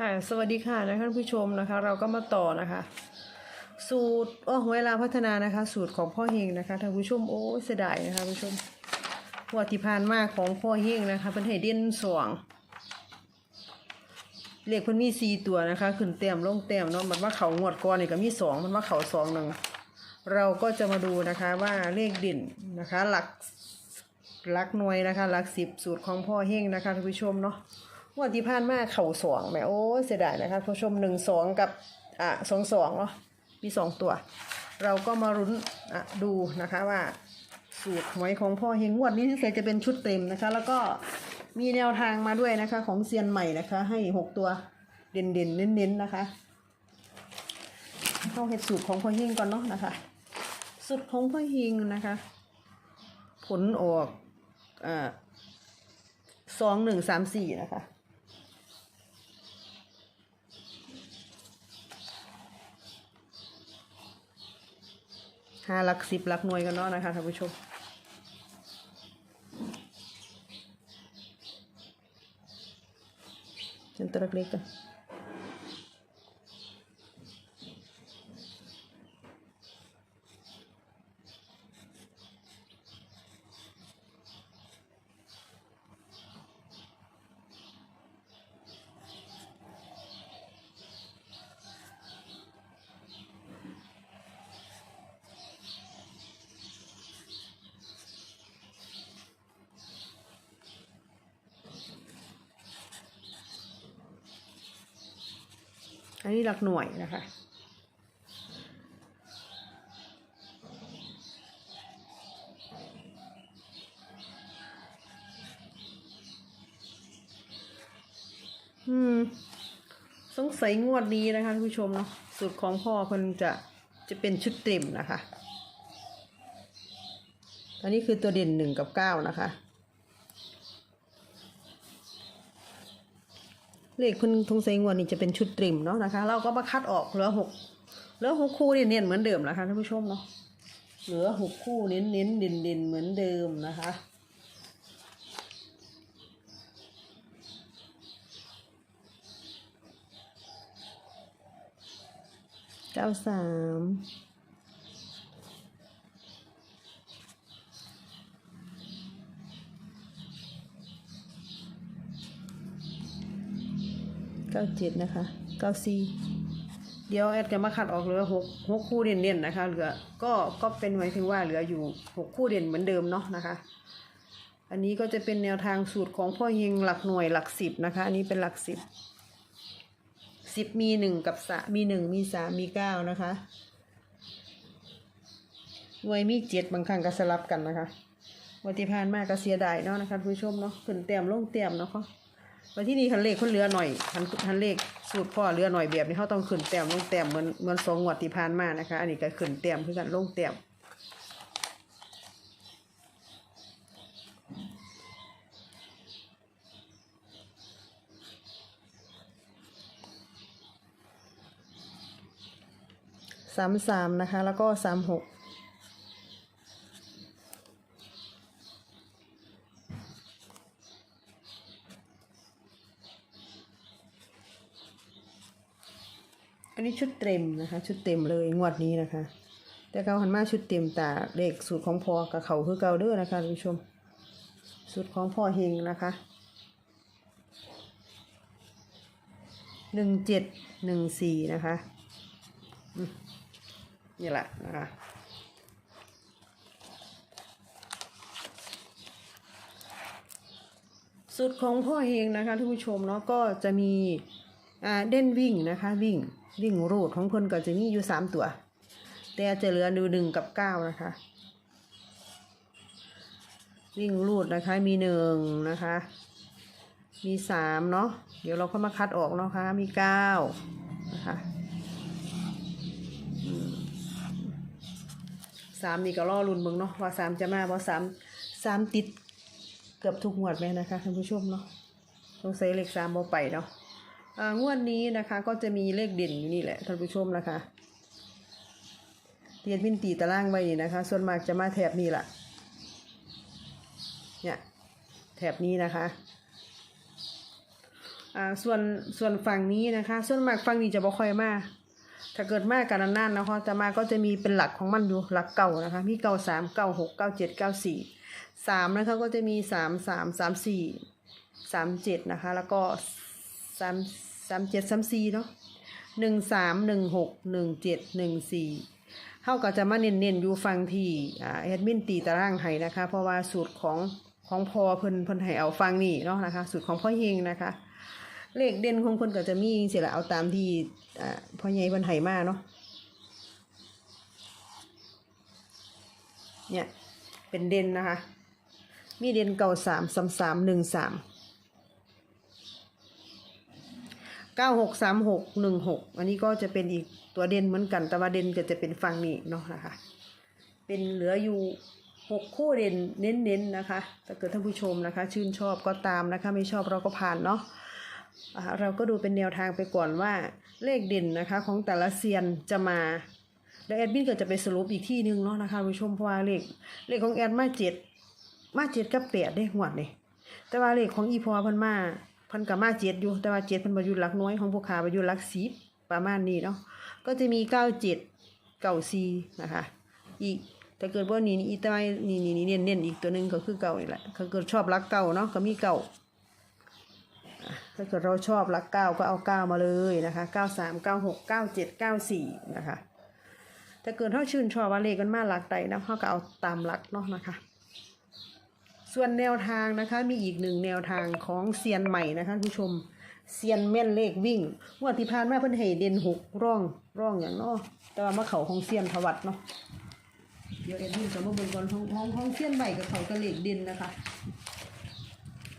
ค่ะสวัสดีค่ะนะคะท่านผู้ชมนะคะ เราก็มาต่อนะคะ สูตรโอ้เวลาพัฒนานะคะ สูตรของพ่อเฮงนะคะท่านผู้ชมโอ้ยเสียดายนะคะท่านผู้ชมวัติพานมากของพ่อเฮงนะคะเป็นให้เด่นสว่างเลขเพิ่นมีสี่ตัวนะคะ ขึ้นเต็มลงเต็มเนาะมันว่าเขางวดก่อนนี่ก็มีสองมันว่าเขาสองหนึ่งเราก็จะมาดูนะคะว่าเลขเด่นนะคะ หลักหลักหน่วยนะคะ หลักสิบสูตรของพ่อเฮงนะคะท่านผู้ชมเนาะ งวดที่ผ่านมาเข่าสองแหมโอ้เสียดายนะคะผู้ชมหนึ่งสองกับอะสองสองเนาะมีสองตัว เราก็มารุ้นอะดูนะคะว่าสูตรหวยของพ่อเฮงงวดนี้ที่ใส่จะเป็นชุดเต็มนะคะ แล้วก็มีแนวทางมาด้วยนะคะ ของเซียนใหม่นะคะ ให้หกตัวเด่นเด่นๆเน้นนะคะเข้าเห็ดสูตรของพ่อเฮงก่อนเนาะนะคะ สูตรของพ่อเฮงนะคะ ผลออกอ่าสองหนึ่งสามสี่นะคะ ห้าหลักสิบหลักหน่วยกันเนาะนะคะท่านผู้ชมจนตัวเล็กๆกัน อันนี้หลักหน่วยนะคะ อืม สงสัยงวดนี้นะคะผู้ชมเนาะสูตรของพ่อเพิ่นจะจะเป็นชุดเต็มนะคะ อันนี้คือตัวเด่นหนึ่งกับเก้านะคะ เลขคุณทงเซงวันนี้จะเป็นชุดตริมเนาะนะคะ เราก็มาคัดออกเหลือหกเหลือหกคู่เนี่ยเน้นเหมือนเดิมนะคะท่านผู้ชมเนาะเหลือหกคู่เน้นเน้นเด่นเด่นเหมือนเดิมนะคะเก้าสาม เก้าเจ็ดนะคะเก้าสี่เดี๋ยวแอดจะมาคัดออกเหลือหกหกคู่เด่นเด่นๆนะคะเหลือก็ก็เป็นหมายถึงว่าเหลืออยู่หกคู่เด่นเหมือนเดิมเนาะนะคะ อันนี้ก็จะเป็นแนวทางสูตรของพ่อเฮงหลักหน่วยหลักสิบนะคะ อันนี้เป็นหลักสิบสิบมีหนึ่งกับสะมีหนึ่งมีสามมีเก้านะคะหน่วยมีเจ็ดบางครั้งก็สลับกันนะคะวันที่ผ่านมาก็เสียดายเนาะนะคะคุณผู้ชมเนาะขึ้นเต็มลงเต็มเนาะค่ะ วันที่นี่คันเลขคนเหลือหน่อยคันคันเลขสูตรพ่อเหลือหน่อยแบบนี้เขาต้องขึ้นเต็มลงเต็มเหมือนเหมือนสองงวดที่ผ่านมานะคะ อันนี้ก็ขึ้นเต็มคือกันลงเต็มสามสามนะคะ แล้วก็สามหก อันนี้ชุดเต็มนะคะ ชุดเต็มเลยงวดนี้นะคะ แต่เขาหันมาชุดเต็มตาเลขสูตรของพ่อกับเขาคือเกาเด้อนะคะท่านผู้ชม สูตรของพ่อเฮงนะคะหนึ่งเจ็ดหนึ่งสี่นะคะนี่แหละนะคะสุดของพ่อเฮงนะคะท่านผู้ชมเนาะก็จะมี อ่าเด่นวิ่งนะคะ วิ่งวิ่งรูดของเพิ่นก็จะมีอยู่สามตัว แต่จะเหลือดูหนึ่งกับเก้านะคะ วิ่งรูดนะคะมีหนึ่งนะคะ มีสามเนาะเดี๋ยวเราก็มาคัดออกเนาะคะมีเก้านะคะสามนี่ก็ล่อลุ่นเบิ่งเนาะว่าสามจะมาเพราะสามสามติดเกือบทุกงวดไหมนะคะท่านผู้ชมเนาะต้องใส่เลขสามเอาไปเนาะ งวดนี้นะคะก็จะมีเลขเด่นอยู่นี่แหละท่านผู้ชมนะคะเรียนพินตีตารางไว้นี่นะคะ ส่วนมากจะมาแถบนี้แหละเนี่ยแถบนี้นะคะอ่าส่วนส่วนฝั่งนี้นะคะ ส่วนมากฝั่งนี้จะบ่ค่อยมาถ้าเกิดมากกันนานๆนะคะจะมาก็จะมีเป็นหลักของมันอยู่หลักเก่านะคะมีเก่าสามเก่าหกเก้าเจ็ดเก้าสี่สามนะคะก็จะมีสามสามสามสี่สามเจ็ดนะคะ แล้วก็ สามสามเจ็ดสามสี่เนาะหนึ่งสามหนึ่งหกหนึ่งเจ็ดหนึ่งสี่เขาก็จะมาเน้นๆอยู่ฟังที่อ่าแอดมินตีตารางให้นะคะ เพราะว่าสูตรของของพอเพิ่นเพิ่นให้เอาฟังนี่เนาะนะคะ สูตรของพ่อเฮงนะคะเลขเด่นของเพิ่นก็จะมีเสียละเอาตามที่อ่าพ่อใหญ่เพิ่นให้มาเนาะเนี่ยเป็นเด่นนะคะ มีเด่นเก่าสามสามสามหนึ่งสาม เก้าหกสามหกหนึ่งหกอันนี้ก็จะเป็นอีกตัวเด่นเหมือนกัน แต่ว่าเด่นก็จะเป็นฝั่งนี้เนาะนะคะ เป็นเหลืออยู่หกคู่เด่นเน้นๆนะคะถ้าเกิดท่านผู้ชมนะคะ ชื่นชอบก็ตามนะคะ ไม่ชอบเราก็ผ่านเนาะเราก็ดูเป็นแนวทางไปก่อนว่าเลขเด่นนะคะของแต่ละเซียนจะมาแล้วแอดมินก็จะไปสรุปอีกที่หนึงเนาะนะคะผู้ชมเพราะว่าเลขเลขของแอดมาเจ็ดมาเจ็ดกับแปดได้หวดนี่แต่ว่าเลขของอีพอพันมา พันกับมาเจ็ดอยู่ แต่ว่าเจ็ดพันประยุทธ์หลักน้อยของพวกขาประยุทธ์หลักสิบประมาณนี้เนาะ ก็จะมีเก้าเจ็ดเก้าสี่นะคะ อีกแต่เกิดว่านี่นี่อีตายนี่นี่นี่เน้นเน้นอีกตัวหนึ่งก็คือเก่านี่แหละถ้าเกิดชอบรักเก่าเนาะก็มีเก่า ถ้าเกิดเราชอบหลักเก้าก็เอาเก้ามาเลยนะคะเก้าสามเก้าหกเก้าเจ็ดเก้าสี่นะคะถ้าเกิดเขาชื่นชอบว่าเลขกันมาหลักใดนะเขาก็เอาตามหลักเนาะนะคะ ส่วนแนวทางนะคะ มีอีกหนึ่งแนวทางของเซียนใหม่นะคะผู้ชมเซียนแม่นเลขวิ่งงวดที่ผ่านมาเพิ่นให้เด่นหกร่องร่องอย่างเนาะแต่ว่ามาเขาของเซียนทวัดเนาะเดี๋ยวเอ็ดมินจะมาเบิ่งก่อนของของของเซียนใหม่กับเขากระเลขเด่นนะคะ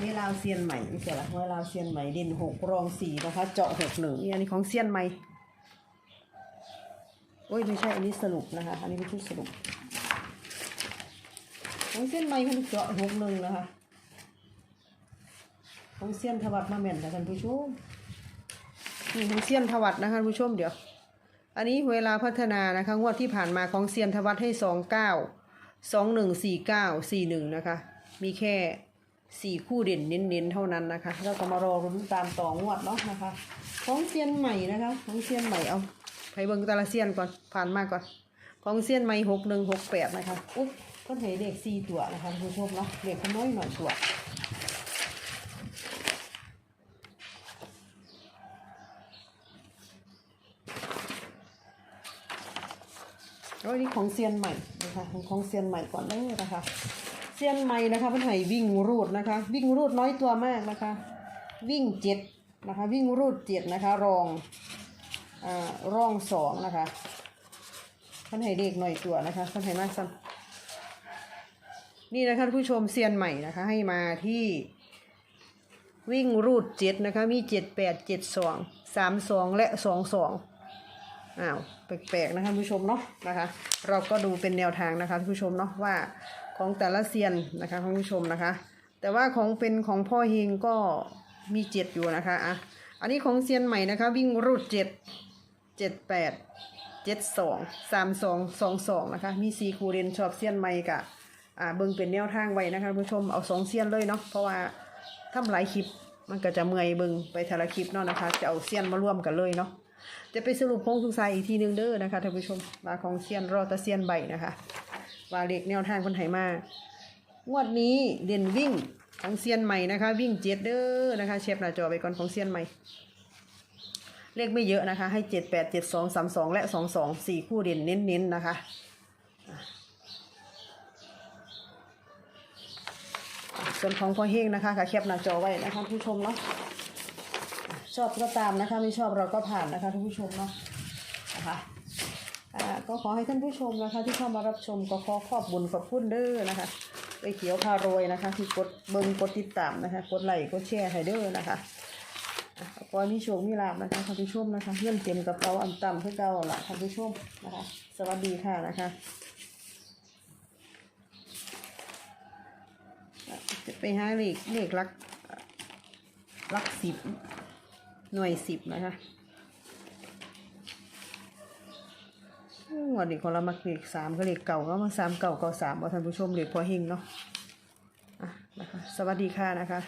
เวลาวเซียนใหม่นี่เสียละเวลาวเซียนใหม่เด่นหกรองสี่นะคะ เจาะหกหนึ่งนี่อันนี้ของเซียนใหม่โอ้ยไม่ใช่อันนี้สรุปนะคะ อันนี้เป็นชุดสรุป ของเซียนใหม่มันเจาะหกหนึ่งนะคะของเซียนทวัดมาแม่นนะท่านผู้ชมนี่ของเซียนทวัดนะคะท่านผู้ชมเดี๋ยว อันนี้เวลาพัฒนานะคะงวดที่ผ่านมาของเซียนทวัดให้สองเก้าสองหนึ่งสี่เก้าสี่หนึ่งนะคะ มีแค่สี่คู่เด่นเน้นๆเท่านั้นนะคะแล้วก็มารอรุ้นตามต่องวดเนาะนะคะ ของเซียนใหม่นะคะของเซียนใหม่เอาไปเบิ่งแตละเซียนก่อนผ่านมาก่อน ของเซียนใหม่หกหนึ่งหกแปดนะคะอุ๊ย ก็เห็นเลขสี่ตัวนะคะคุณผู้ชมเนาะเลขขน้อยหน่อยตัวโอ้ยนี่ของเซียนใหม่นะคะของของเซียนใหม่ก่อนเลยนะคะเซียนใหม่นะคะเพิ่นให้วิ่งรูดนะคะ วิ่งรูดน้อยตัวมากนะคะ วิ่งเจ็ดนะคะวิ่งรูดเจ็ดนะคะรองอ่ารองสองนะคะเพิ่นให้เลขหน่อยตัวนะคะเพิ่นให้มากซ้ำ นี่นะคะผู้ชมเซียนใหม่นะคะ ให้มาที่วิ่งรูดเจ็ดนะคะ มีเจ็ดแปดเจ็ดสองสามสองและสองสองอ้าวแปลกๆนะคะผู้ชมเนาะนะคะ เราก็ดูเป็นแนวทางนะคะผู้ชมเนาะว่าของแต่ละเซียนนะคะผู้ชมนะคะ แต่ว่าของเป็นของพ่อเฮงก็มีเจ็ดอยู่นะคะอะอันนี้ของเซียนใหม่นะคะ วิ่งรูดเจ็ดเจ็ดแปดเจ็ดสองสามสองสองสองนะคะ มีสีคูเรนชอบเซียนใหม่กะ อ่าเบิ่งเป็นแนวทางไว้นะคะผู้ชมเอาสองเซียนเลยเนาะเพราะว่าทำหลายคลิปมันก็จะเมื่อยเบิ่งไปแต่ละคลิปเนาะนะคะ จะเอาเซียนมาร่วมกันเลยเนาะจะไปสรุปโค้งสุดท้ายอีกทีหนึงเด้อนะคะท่านผู้ชมวาของเซียนรอตะเซียนใบนะคะว่าเลขแนวทางคนไหมางวดนี้เด่นวิ่งของเซียนใหม่นะคะ วิ่งเจ็ดเด้อนะคะเชฟหน้าจอไปก่อนของเซียนใหม่เลขไม่เยอะนะคะ ให้เจ็ดแปดเจ็ดสองสามสองและสองสองสี่คู่เด่นเน้นๆนะคะอะ ส่วนของพ่อเฮงนะคะค่ะแคปหน้าจอไว้นะคะท่านผู้ชมเนาะชอบก็ตามนะคะไม่ชอบเราก็ผ่านนะคะท่านผู้ชมเนาะนะคะก็ขอให้ท่านผู้ชมนะคะ ที่เข้ามารับชมก็ขอขอบบุญขอบคุณเด้อนะคะไปเขียวพารวยนะคะ ที่กดเบิ้งกดติดตามนะคะกดไลค์กดแชร์ให้เด้อนะคะอ่อให้มีโชคมีลาบนะคะท่านผู้ชมนะคะเงื่อนเต็มกระเป๋าอันต่ำเพื่อเก่าละท่านผู้ชมนะคะ สวัสดีค่ะนะคะอะ จะไปหาเลขเลขลักลักสิบหน่วยสิบนะคะวันนี้ของเรามาเลขสามก็เลขเก่าก็มาสามเก่าเก่าสามเอาท่านผู้ชมเลขพอเฮงเนาะอะนะคะสวัสดีค่ะนะคะ